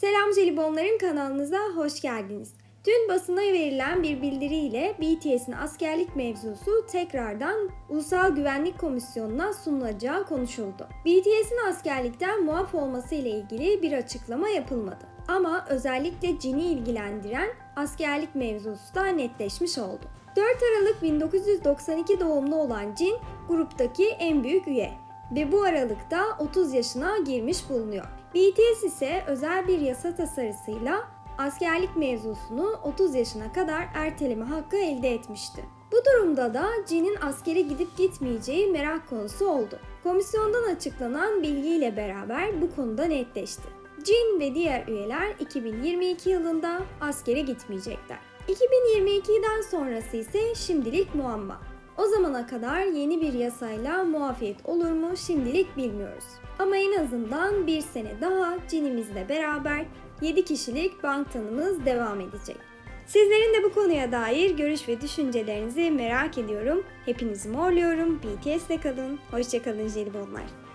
Selam Jelibonların kanalınıza hoş geldiniz. Dün basına verilen bir bildiriyle BTS'in askerlik mevzusu tekrardan Ulusal Güvenlik Komisyonu'na sunulacağı konuşuldu. BTS'in askerlikten muaf olması ile ilgili bir açıklama yapılmadı. Ama özellikle Jin'i ilgilendiren askerlik mevzusu da netleşmiş oldu. 4 Aralık 1992 doğumlu olan Jin gruptaki en büyük üye ve bu aralıkta 30 yaşına girmiş bulunuyor. BTS ise özel bir yasa tasarısıyla askerlik mevzusunu 30 yaşına kadar erteleme hakkı elde etmişti. Bu durumda da Jin'in askere gidip gitmeyeceği merak konusu oldu. Komisyondan açıklanan bilgiyle beraber bu konuda netleşti. Jin ve diğer üyeler 2022 yılında askere gitmeyecekler. 2022'den sonrası ise şimdilik muamma. O zamana kadar yeni bir yasayla muafiyet olur mu şimdilik bilmiyoruz. Ama en azından bir sene daha Cinimizle beraber 7 kişilik bank tanımız devam edecek. Sizlerin de bu konuya dair görüş ve düşüncelerinizi merak ediyorum. Hepinizi morluyorum. BTS'le kalın. Hoşçakalın jelibonlar.